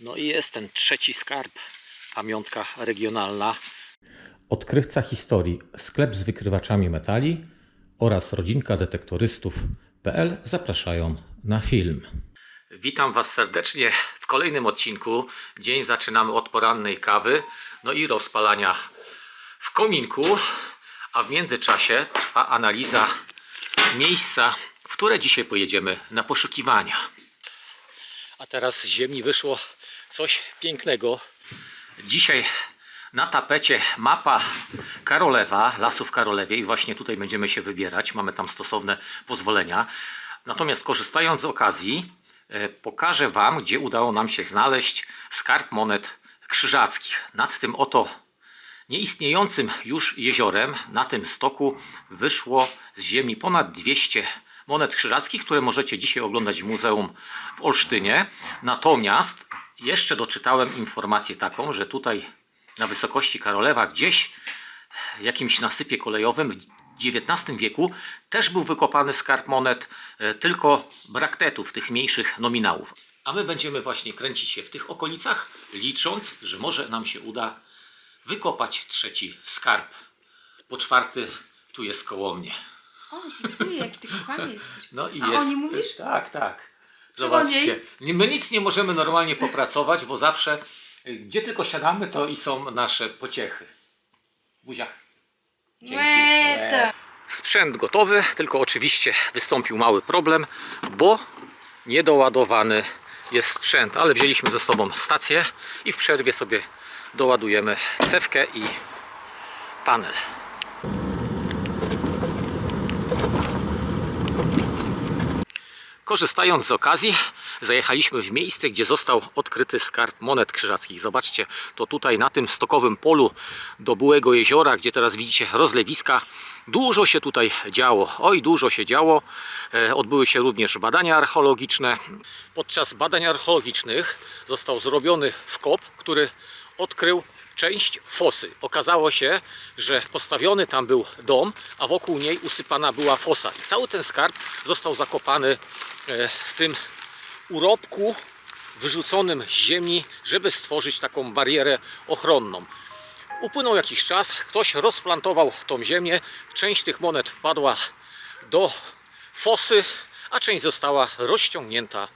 No i jest ten trzeci skarb, pamiątka regionalna. Odkrywca historii, sklep z wykrywaczami metali oraz rodzinka detektorystów.pl zapraszają na film. Witam Was serdecznie w kolejnym odcinku. Dzień zaczynamy od porannej kawy, no i rozpalania w kominku, a w międzyczasie trwa analiza miejsca, w które dzisiaj pojedziemy na poszukiwania. A teraz z ziemi wyszło coś pięknego. Dzisiaj na tapecie mapa Karolewa, lasów Karolewie i właśnie tutaj będziemy się wybierać. Mamy tam stosowne pozwolenia. Natomiast korzystając z okazji, e, pokażę Wam, gdzie udało nam się znaleźć skarb monet krzyżackich. Nad tym oto nieistniejącym już jeziorem, na tym stoku wyszło z ziemi ponad 200 monet krzyżackich, które możecie dzisiaj oglądać w muzeum w Olsztynie. Natomiast jeszcze doczytałem informację taką, że tutaj na wysokości Karolewa gdzieś w jakimś nasypie kolejowym w XIX wieku też był wykopany skarb monet, e, tylko braktetów, tych mniejszych nominałów. A my będziemy właśnie kręcić się w tych okolicach, licząc, że może nam się uda wykopać trzeci skarb. Po czwarty tu jest koło mnie. O, dziękuję, jaki ty kochany jesteś. No i A jest. o nim mówisz? Tak, tak. Zobaczcie. My nic nie możemy normalnie popracować, bo zawsze y, gdzie tylko siadamy, to i są nasze pociechy. Buziak. Łeta. Sprzęt gotowy, tylko oczywiście wystąpił mały problem, bo niedoładowany jest sprzęt, ale wzięliśmy ze sobą stację i w przerwie sobie doładujemy cewkę i panel. Korzystając z okazji, zajechaliśmy w miejsce, gdzie został odkryty skarb monet krzyżackich. Zobaczcie, to tutaj na tym stokowym polu do byłego jeziora, gdzie teraz widzicie rozlewiska, dużo się tutaj działo. Oj, dużo się działo. E, Odbyły się również badania archeologiczne. Podczas badań archeologicznych został zrobiony wkop, który odkrył część fosy. Okazało się, że postawiony tam był dom, a wokół niej usypana była fosa. I cały ten skarb został zakopany e, w tym urobku wyrzuconym z ziemi, żeby stworzyć taką barierę ochronną. Upłynął jakiś czas, ktoś rozplantował tą ziemię, część tych monet wpadła do fosy, a część została rozciągnięta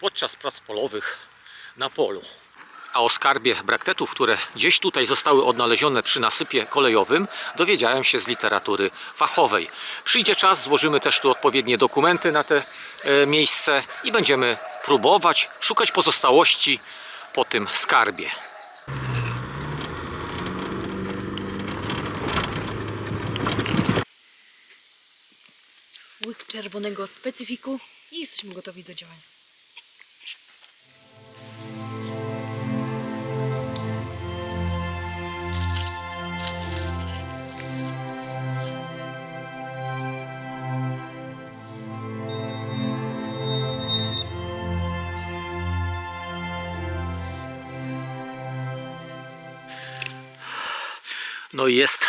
podczas prac polowych na polu. A o skarbie braktetów, które gdzieś tutaj zostały odnalezione przy nasypie kolejowym, dowiedziałem się z literatury fachowej. Przyjdzie czas, złożymy też tu odpowiednie dokumenty na te e, miejsce i będziemy próbować szukać pozostałości po tym skarbie. Łyk czerwonego specyfiku i jesteśmy gotowi do działania. No i jest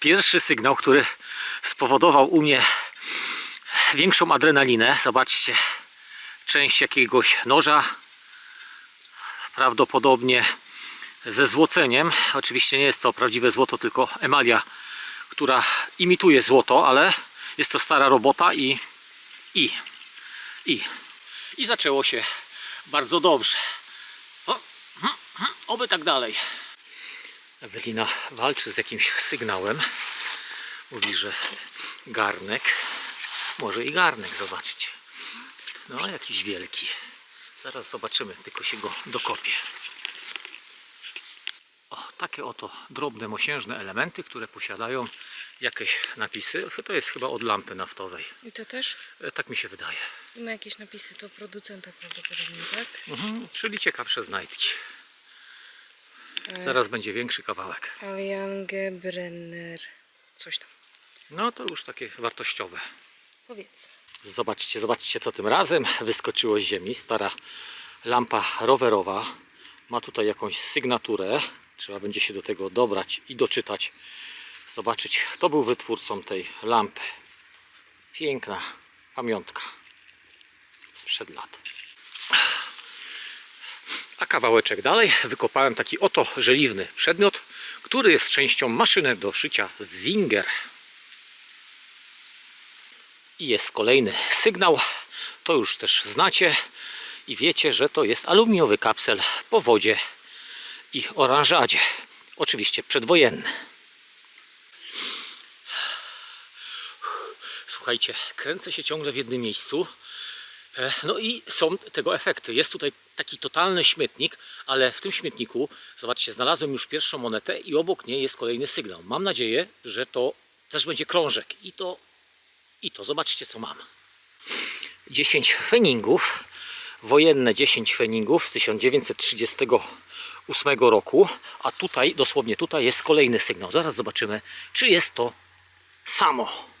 pierwszy sygnał, który spowodował u mnie większą adrenalinę. Zobaczcie, część jakiegoś noża, prawdopodobnie ze złoceniem. Oczywiście nie jest to prawdziwe złoto, tylko emalia, która imituje złoto, ale jest to stara robota i i i i zaczęło się bardzo dobrze. O, hmm, hmm, oby tak dalej. Ewelina walczy z jakimś sygnałem. Mówi, że garnek. Może i garnek, zobaczcie. No, jakiś wielki. Zaraz zobaczymy, tylko się go dokopie. O, takie oto drobne, mosiężne elementy, które posiadają jakieś napisy. To jest chyba od lampy naftowej. I to też? E, Tak mi się wydaje. I ma jakieś napisy, to producenta prawdopodobnie, tak? Mhm, czyli ciekawsze znajdźki. Zaraz będzie większy kawałek. Aliange Brenner. Coś tam. No to już takie wartościowe. Powiedzmy. Zobaczcie, zobaczcie co tym razem wyskoczyło z ziemi. Stara lampa rowerowa. Ma tutaj jakąś sygnaturę. Trzeba będzie się do tego dobrać i doczytać. Zobaczyć, kto był wytwórcą tej lampy. Piękna pamiątka sprzed lat. A kawałeczek dalej wykopałem taki oto żeliwny przedmiot, który jest częścią maszyny do szycia Zinger. I jest kolejny sygnał. To już też znacie i wiecie, że to jest aluminiowy kapsel po wodzie i oranżadzie. Oczywiście przedwojenny. Słuchajcie, kręcę się ciągle w jednym miejscu. E, No i są tego efekty. Jest tutaj taki totalny śmietnik, ale w tym śmietniku, zobaczcie, znalazłem już pierwszą monetę i obok niej jest kolejny sygnał. Mam nadzieję, że to też będzie krążek. I to, i to, zobaczcie co mam. 10 feningów, wojenne 10 feningów z 1938 roku, a tutaj, dosłownie tutaj jest kolejny sygnał. Zaraz zobaczymy, czy jest to samo.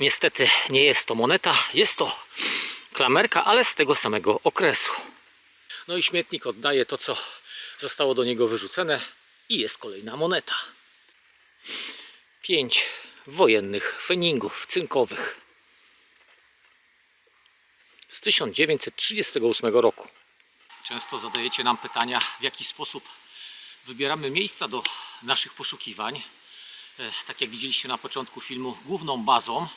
Niestety nie jest to moneta, jest to klamerka, ale z tego samego okresu. No i śmietnik oddaje to, co zostało do niego wyrzucone i jest kolejna moneta. Pięć wojennych feningów cynkowych z 1938 roku. Często zadajecie nam pytania, w jaki sposób wybieramy miejsca do naszych poszukiwań. E, Tak jak widzieliście na początku filmu, główną bazą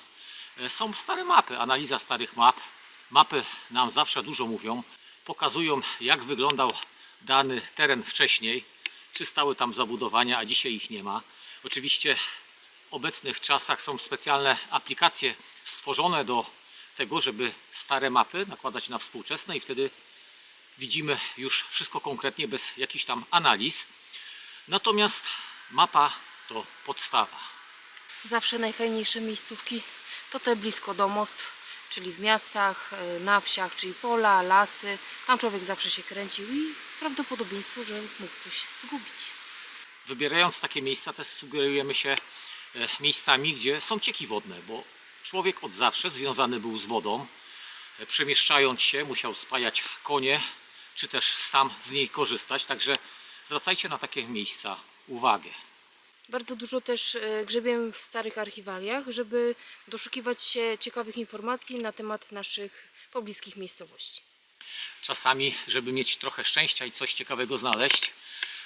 są stare mapy, analiza starych map. Mapy nam zawsze dużo mówią, pokazują jak wyglądał dany teren wcześniej, czy stały tam zabudowania, a dzisiaj ich nie ma. Oczywiście w obecnych czasach są specjalne aplikacje stworzone do tego, żeby stare mapy nakładać na współczesne i wtedy widzimy już wszystko konkretnie bez jakichś tam analiz. Natomiast mapa to podstawa. Zawsze najfajniejsze miejscówki to te blisko domostw, czyli w miastach, y, na wsiach, czyli pola, lasy. Tam człowiek zawsze się kręcił i prawdopodobieństwo, że mógł coś zgubić. Wybierając takie miejsca też sugerujemy się e, miejscami, gdzie są cieki wodne, bo człowiek od zawsze związany był z wodą. E, Przemieszczając się musiał spajać konie, czy też sam z niej korzystać, także zwracajcie na takie miejsca uwagę. Bardzo dużo też y, grzebiemy w starych archiwaliach, żeby doszukiwać się ciekawych informacji na temat naszych pobliskich miejscowości. Czasami, żeby mieć trochę szczęścia i coś ciekawego znaleźć,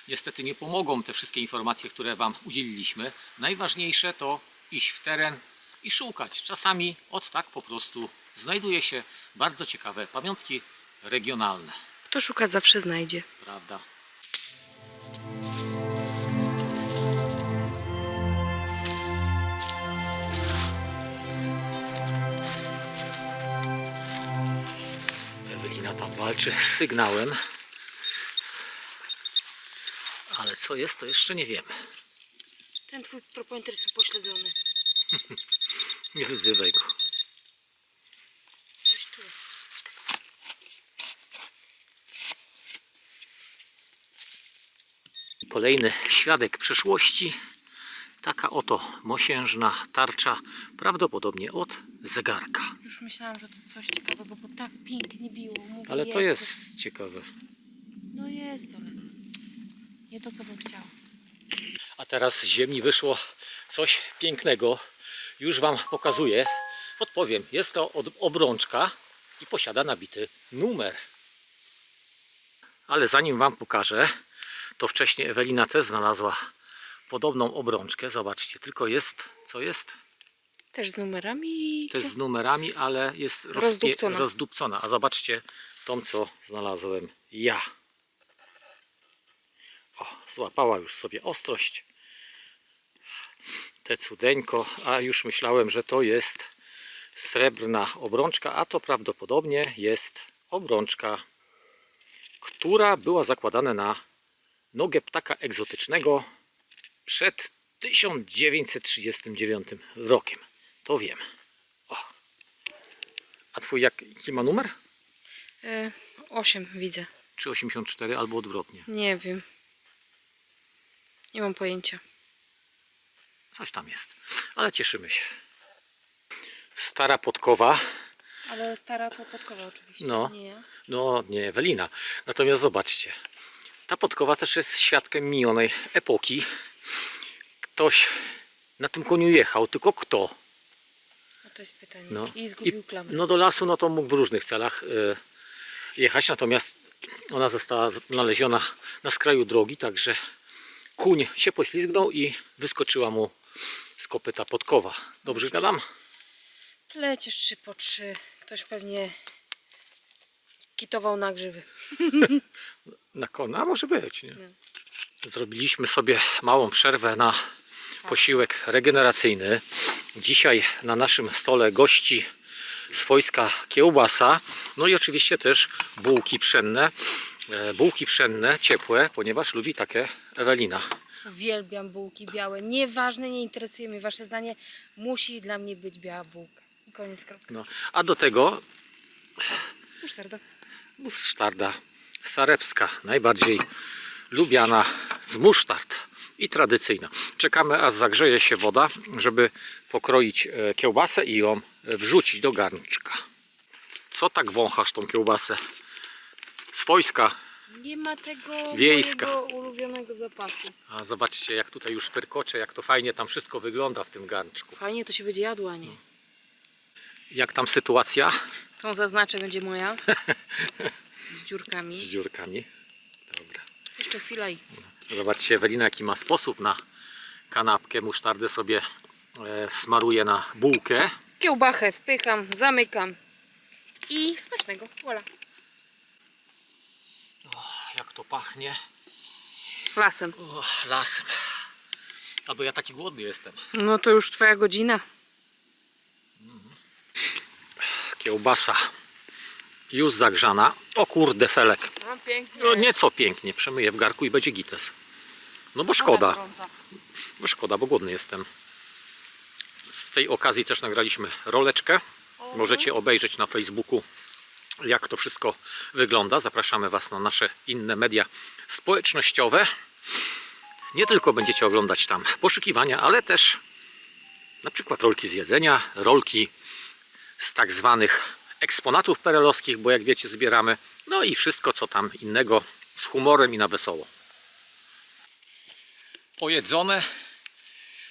niestety nie pomogą te wszystkie informacje, które Wam udzieliliśmy. Najważniejsze to iść w teren i szukać. Czasami od tak po prostu znajduje się bardzo ciekawe pamiątki regionalne, Kto szuka, zawsze znajdzie. prawda? Walczy z sygnałem. Ale co jest, to jeszcze nie wiemy. Ten twój propointer jest upośledzony. Nie wyzywaj go. Coś tu. Kolejny świadek przeszłości. Taka oto mosiężna tarcza, prawdopodobnie od zegarka. Już myślałam, że to coś ciekawego, bo tak pięknie biło. Mówię, Ale to jest ciekawe. No jest, ale nie to, co bym chciała. A teraz z ziemi wyszło coś pięknego. Już Wam pokazuję. Podpowiem, jest to od- obrączka i posiada nabity numer. Ale zanim Wam pokażę, to wcześniej Ewelina też znalazła podobną obrączkę. Zobaczcie, tylko jest, co jest? Też z numerami. Też z numerami, ale jest roz- Rozdupcona. rozdupcona. A zobaczcie tą, co znalazłem ja. O, złapała już sobie ostrość. Te cudeńko, a już myślałem, że to jest srebrna obrączka, a to prawdopodobnie jest obrączka, która była zakładana na nogę ptaka egzotycznego przed 1939 rokiem. To wiem. O. A twój jak, jaki ma numer? E, 8 widzę. Czy 84 albo odwrotnie? Nie wiem. Nie mam pojęcia. Coś tam jest. Ale cieszymy się. Stara podkowa. Ale stara to podkowa oczywiście. No. Nie ja. No, nie Ewelina. Natomiast zobaczcie. Ta podkowa też jest świadkiem minionej epoki. Ktoś na tym koniu jechał, tylko kto? To jest pytanie. No. I zgubił klamrę. No do lasu no to mógł w różnych celach y, jechać, natomiast ona została znaleziona na skraju drogi, także kuń się poślizgnął i wyskoczyła mu z kopyta podkowa. Dobrze gadam? Lecisz trzy po trzy. Ktoś pewnie kitował na grzyby. Na kona? Może być, nie? No. Zrobiliśmy sobie małą przerwę na posiłek regeneracyjny. Dzisiaj na naszym stole gości swojska kiełbasa, no i oczywiście też bułki pszenne. E, Bułki pszenne, ciepłe, ponieważ lubi takie Ewelina. Uwielbiam bułki białe. Nieważne, nie interesuje mnie wasze zdanie. Musi dla mnie być biała bułka. I Koniec, kropka. No, a do tego Musztarda. musztarda sarepska, najbardziej lubiana z musztard i tradycyjna. Czekamy aż zagrzeje się woda, żeby pokroić e, kiełbasę i ją wrzucić do garnczka. Co tak wąchasz tą kiełbasę? Swojska. Nie ma tego Wiejska. mojego ulubionego zapachu. A zobaczcie jak tutaj już perkocze, jak to fajnie tam wszystko wygląda w tym garnczku. Fajnie to się będzie jadło, a nie. Jak tam sytuacja Tą zaznaczę będzie moja. Z z dziurkami. dziurkami? Dobra. Jeszcze chwila i Zobaczcie Ewelina jaki ma sposób na kanapkę. Musztardę sobie e, smaruje na bułkę. kiełbachę wpycham, zamykam. I smacznego. Voilà. Jak to pachnie. Lasem. O, lasem. Albo ja taki głodny jestem. No to już twoja godzina. Kiełbasa już zagrzana. O kurde felek. No pięknie. No nieco pięknie. Przemyję w garku i będzie gites. No bo szkoda. Bo szkoda, bo głodny jestem. Z tej okazji też nagraliśmy roleczkę. Możecie obejrzeć na Facebooku, jak to wszystko wygląda. Zapraszamy Was na nasze inne media społecznościowe. Nie tylko będziecie oglądać tam poszukiwania, ale też na przykład rolki z jedzenia, rolki z tak zwanych eksponatów perelowskich, bo jak wiecie zbieramy, no i wszystko co tam innego z humorem i na wesoło. Pojedzone,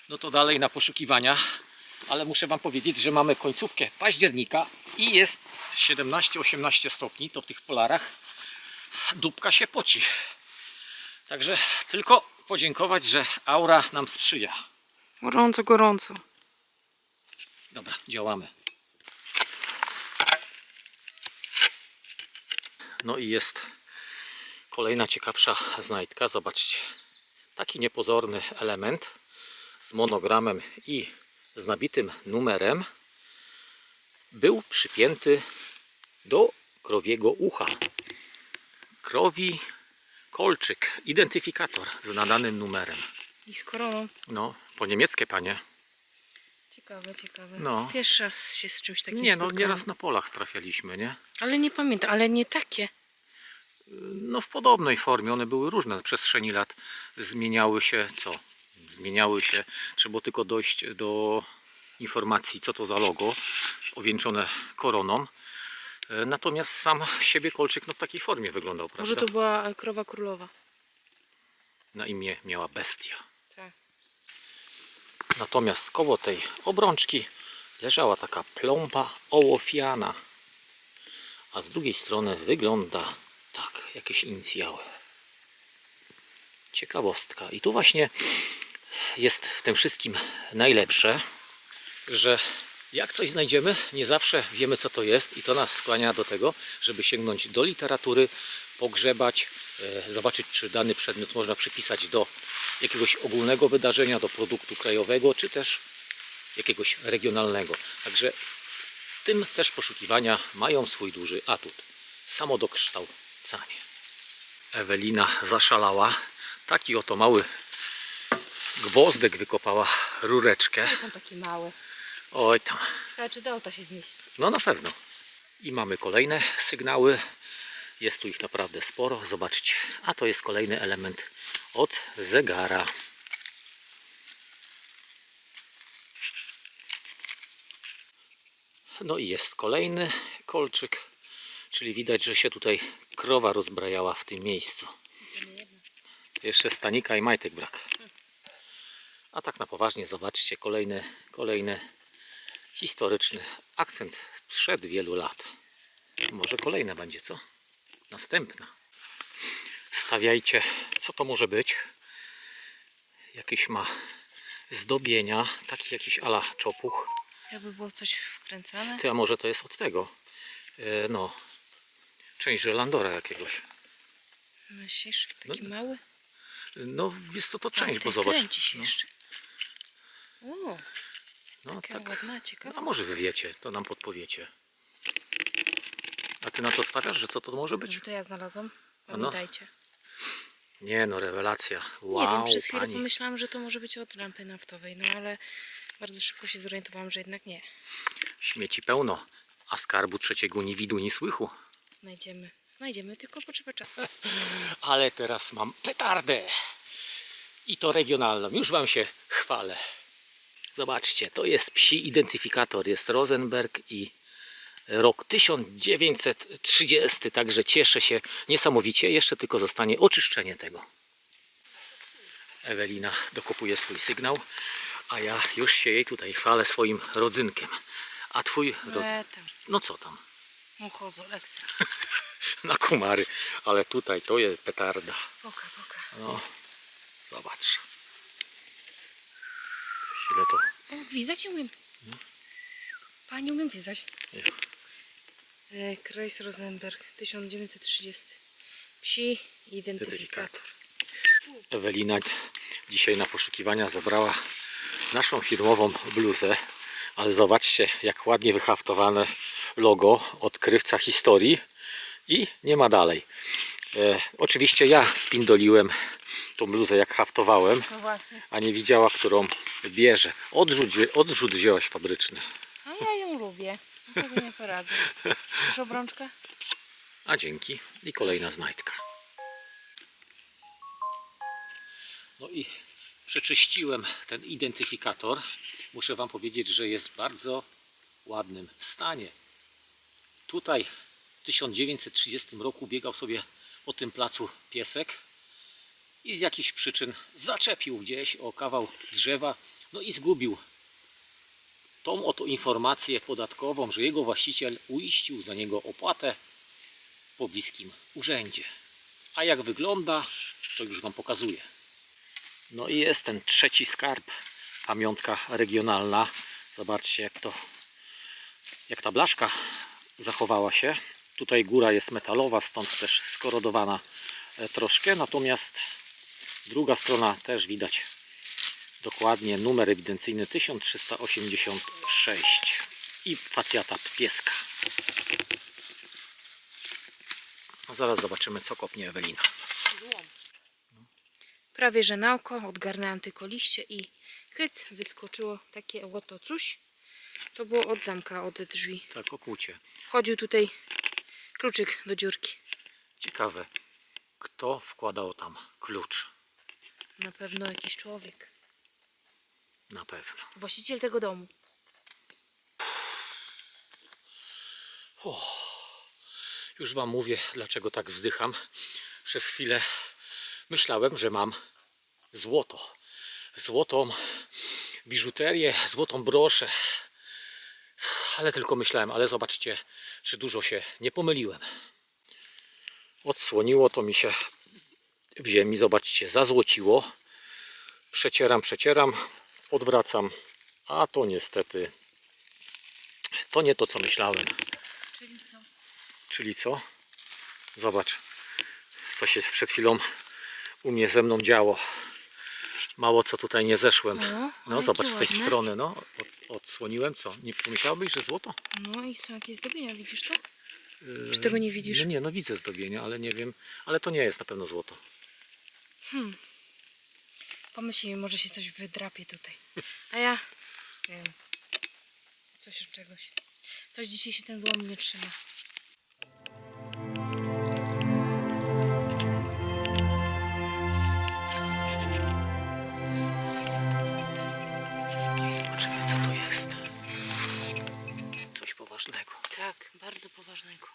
no to dalej na poszukiwania, ale muszę Wam powiedzieć, że mamy końcówkę października i jest 17-18 stopni, to w tych polarach dupka się poci. Także tylko podziękować, że aura nam sprzyja. Gorąco, gorąco. Dobra, działamy. No i jest kolejna ciekawsza znajdka. Zobaczcie. Taki niepozorny element z monogramem i z nabitym numerem był przypięty do krowiego ucha. Krowi kolczyk, identyfikator z nadanym numerem. I z koroną. No, po niemieckie panie. Ciekawe, ciekawe. No. Pierwszy raz się z czymś takim Nie, no spotkałam. nieraz na polach trafialiśmy, nie? Ale nie pamiętam, ale nie takie. No w podobnej formie, one były różne. Na przestrzeni lat zmieniały się, co? Zmieniały się, trzeba tylko dojść do informacji, co to za logo, owieńczone koroną. E, Natomiast sam z siebie kolczyk no, w takiej formie wyglądał, prawda? Może to była e, krowa królowa. Na imię miała bestia. Natomiast koło tej obrączki leżała taka plomba ołofiana. A z drugiej strony wygląda tak, jakieś inicjały. Ciekawostka. I tu właśnie jest w tym wszystkim najlepsze, że jak coś znajdziemy, nie zawsze wiemy co to jest i to nas skłania do tego, żeby sięgnąć do literatury, pogrzebać, e, zobaczyć czy dany przedmiot można przypisać do jakiegoś ogólnego wydarzenia, do produktu krajowego, czy też jakiegoś regionalnego. Także tym też poszukiwania mają swój duży atut. Samo dokształcanie. Ewelina zaszalała. Taki oto mały gwozdek wykopała rureczkę. On taki mały. Oj tam. Ciekawe, czy do auta się zmieści. No na pewno. I mamy kolejne sygnały. Jest tu ich naprawdę sporo. Zobaczcie. A to jest kolejny element od zegara. No i jest kolejny kolczyk. Czyli widać, że się tutaj krowa rozbrajała w tym miejscu. Jeszcze stanika i majtek brak. A tak na poważnie zobaczcie kolejny, kolejny historyczny akcent sprzed wielu lat. Może kolejna będzie, co? Następna. Stawiajcie, co to może być. Jakieś ma zdobienia, taki jakiś ala czopuch. Jakby było coś wkręcane. Ty, a może to jest od tego? E, no, część żelandora jakiegoś. Myślisz? Taki mały? No, jest to to A, część, bo zobacz. kręci się no, jeszcze. O, no, taka tak. ładna, ciekawa. A może wy wiecie, to nam podpowiecie. A ty na co stawiasz, że co to może być? To ja znalazłam. no. Pamiętajcie. Nie no, rewelacja. nie Wow, wiem, przez chwilę pani. pomyślałam, że to może być od lampy naftowej, no ale bardzo szybko się zorientowałam, że jednak nie. Śmieci pełno, a skarbu trzeciego ni widu, ni słychu. Znajdziemy. Znajdziemy, tylko potrzeba czasu. Ale teraz mam petardę. I to regionalną. Już wam się chwalę. Zobaczcie, to jest psi identyfikator. Jest Rosenberg i rok 1930. Także cieszę się niesamowicie. Jeszcze tylko zostanie oczyszczenie tego. Ewelina dokopuje swój sygnał, a ja już się jej tutaj chwalę swoim rodzynkiem. A twój... E. No co tam? Muchozol ekstra. Na kumary. Ale tutaj to jest petarda. Poka, poka. No, zobacz. Chwilę to. O, gwizdać umiem. Pani umiem gwizdać. Nie. E, Kreis Rosenberg, 1930. Psi identyfikator. Ewelina dzisiaj na poszukiwania zabrała naszą firmową bluzę. Ale zobaczcie, jak ładnie wyhaftowane logo odkrywca historii. I nie ma dalej. E, oczywiście ja spindoliłem tą bluzę, jak haftowałem, No a nie widziała, którą bierze. Odrzut, odrzut wzięłaś fabryczny. A ja ją lubię. Ja sobie nie poradzę. Chcesz obrączkę? A dzięki. I kolejna znajdka. No i przeczyściłem ten identyfikator. Muszę Wam powiedzieć, że jest w bardzo ładnym stanie. Tutaj w 1930 roku biegał sobie po tym placu piesek i z jakichś przyczyn zaczepił gdzieś o kawał drzewa, no i zgubił tą oto informację podatkową, że jego właściciel uiścił za niego opłatę w pobliskim urzędzie. A jak wygląda, to już Wam pokazuję. No i jest ten trzeci skarb, pamiątka regionalna. Zobaczcie jak to, jak ta blaszka zachowała się. Tutaj góra jest metalowa, stąd też skorodowana e, troszkę, natomiast druga strona też widać dokładnie numer ewidencyjny 1386 i facjata pieska. A zaraz zobaczymy co kopnie Ewelina. Złom. Prawie że na oko odgarnęłam tylko liście i hyc wyskoczyło takie oto coś. To było od zamka, od drzwi. Tak, okucie. Wchodził tutaj kluczyk do dziurki. Ciekawe, kto wkładał tam klucz? Na pewno jakiś człowiek. Na pewno. Właściciel tego domu. Już Wam mówię, dlaczego tak wzdycham. Przez chwilę myślałem, że mam złoto. Złotą biżuterię, złotą broszę. Ale tylko myślałem, ale zobaczcie, czy dużo się nie pomyliłem. Odsłoniło to mi się w ziemi, zobaczcie, zazłociło. Przecieram, przecieram, odwracam, a to niestety to nie to, co myślałem. Czyli co? Czyli co? Zobacz, co się przed chwilą u mnie ze mną działo. Mało co tutaj nie zeszłem. No, No, zobacz z tej ładne. strony, no. Od, odsłoniłem, co? Nie pomyślałbyś, że złoto? No i są jakieś zdobienia, widzisz to? Yy, Czy tego nie widzisz? No nie, no widzę zdobienia, ale nie wiem. Ale to nie jest na pewno złoto. Hmm. Pomyślmy, może się coś wydrapie tutaj. A ja wiem. Coś od czegoś. Coś dzisiaj się ten złom nie trzyma. Zobaczymy, co to jest. Coś poważnego. Tak, bardzo poważnego.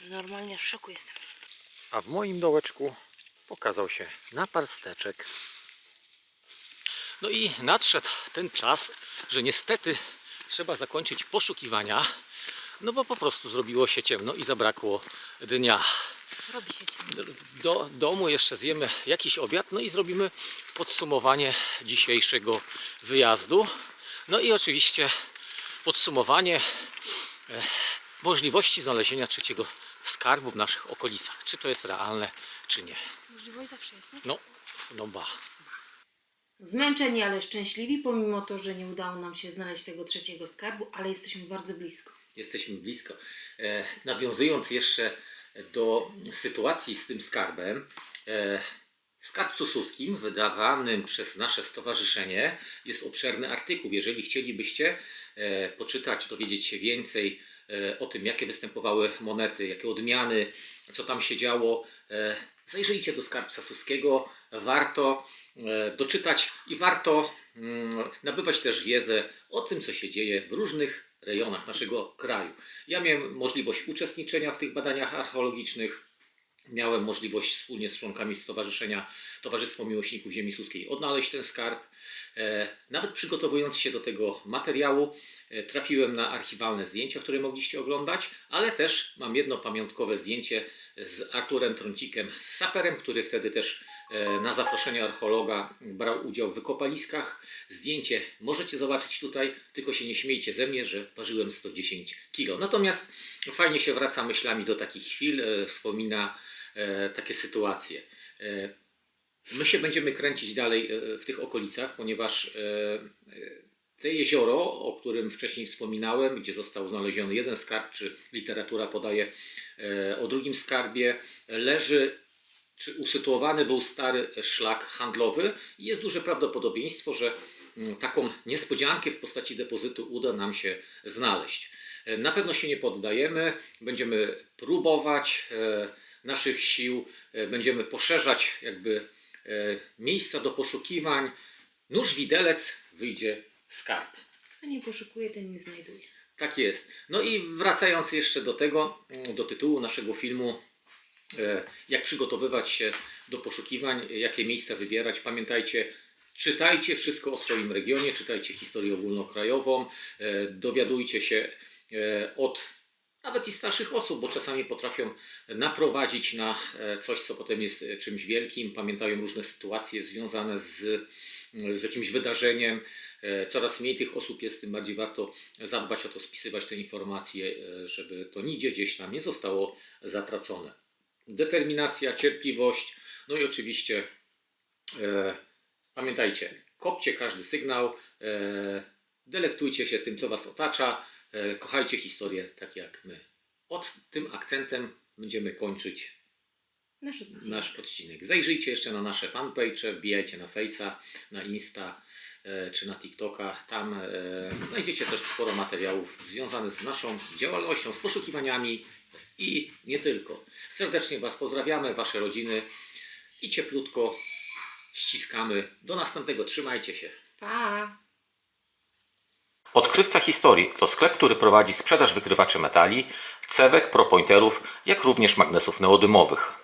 Normalnie w szoku jestem. A w moim dołeczku pokazał się naparsteczek. No i nadszedł ten czas, że niestety trzeba zakończyć poszukiwania, no bo po prostu zrobiło się ciemno i zabrakło dnia. Robi się ciemno. Do domu jeszcze zjemy jakiś obiad, no i zrobimy podsumowanie dzisiejszego wyjazdu. No i oczywiście podsumowanie e, możliwości znalezienia trzeciego skarbu w naszych okolicach. Czy to jest realne, czy nie. Możliwość zawsze jest, nie? No, no ba. Zmęczeni, ale szczęśliwi, pomimo to, że nie udało nam się znaleźć tego trzeciego skarbu, ale jesteśmy bardzo blisko. Jesteśmy blisko. E, nawiązując jeszcze do sytuacji z tym skarbem, e, w skarbcu suskim wydawanym przez nasze stowarzyszenie jest obszerny artykuł. Jeżeli chcielibyście e, poczytać, dowiedzieć się więcej o tym, jakie występowały monety, jakie odmiany, co tam się działo, e, zajrzyjcie do skarbca suskiego. Warto e, doczytać i warto mm, nabywać też wiedzę o tym, co się dzieje w różnych rejonach naszego kraju. Ja miałem możliwość uczestniczenia w tych badaniach archeologicznych. Miałem możliwość wspólnie z członkami Stowarzyszenia Towarzystwo Miłośników Ziemi Suskiej odnaleźć ten skarb. E, Nawet przygotowując się do tego materiału, e, trafiłem na archiwalne zdjęcia, które mogliście oglądać, ale też mam jedno pamiątkowe zdjęcie z Arturem Trącikiem, z saperem, który wtedy też e, na zaproszenie archeologa brał udział w wykopaliskach. Zdjęcie możecie zobaczyć tutaj, tylko się nie śmiejcie ze mnie, że ważyłem 110 kg. Natomiast fajnie się wraca myślami do takich chwil, e, wspomina e, takie sytuacje. E, My się będziemy kręcić dalej e, w tych okolicach, ponieważ e, e, te jezioro, o którym wcześniej wspominałem, gdzie został znaleziony jeden skarb, czy literatura podaje e, o drugim skarbie, leży czy usytuowany był stary szlak handlowy i jest duże prawdopodobieństwo, że mm, taką niespodziankę w postaci depozytu uda nam się znaleźć. E, Na pewno się nie poddajemy, będziemy próbować e, naszych sił, będziemy poszerzać jakby miejsca do poszukiwań. Nóż widelec wyjdzie skarb. Kto nie poszukuje, ten nie znajduje. Tak jest. No i wracając jeszcze do tego, do tytułu naszego filmu, e, jak przygotowywać się do poszukiwań, jakie miejsca wybierać. Pamiętajcie, czytajcie wszystko o swoim regionie, czytajcie historię ogólnokrajową, e, dowiadujcie się e, od nawet i starszych osób, bo czasami potrafią naprowadzić na coś, co potem jest czymś wielkim. Pamiętają różne sytuacje związane z, z jakimś wydarzeniem. E, Coraz mniej tych osób jest, tym bardziej warto zadbać o to, spisywać te informacje, e, żeby to nigdzie gdzieś tam nie zostało zatracone. Determinacja, cierpliwość, no i oczywiście e, pamiętajcie, kopcie każdy sygnał, e, delektujcie się tym, co Was otacza, e, kochajcie historię tak jak my. Od tym akcentem będziemy kończyć Nasz odcinek. nasz odcinek. Zajrzyjcie jeszcze na nasze fanpage, wbijajcie na Face'a, na Insta czy na TikToka. Tam e, znajdziecie też sporo materiałów związanych z naszą działalnością, z poszukiwaniami i nie tylko. Serdecznie Was pozdrawiamy, Wasze rodziny i cieplutko ściskamy. Do następnego, trzymajcie się. Pa! Odkrywca Historii to sklep, który prowadzi sprzedaż wykrywaczy metali, cewek, propointerów, jak również magnesów neodymowych.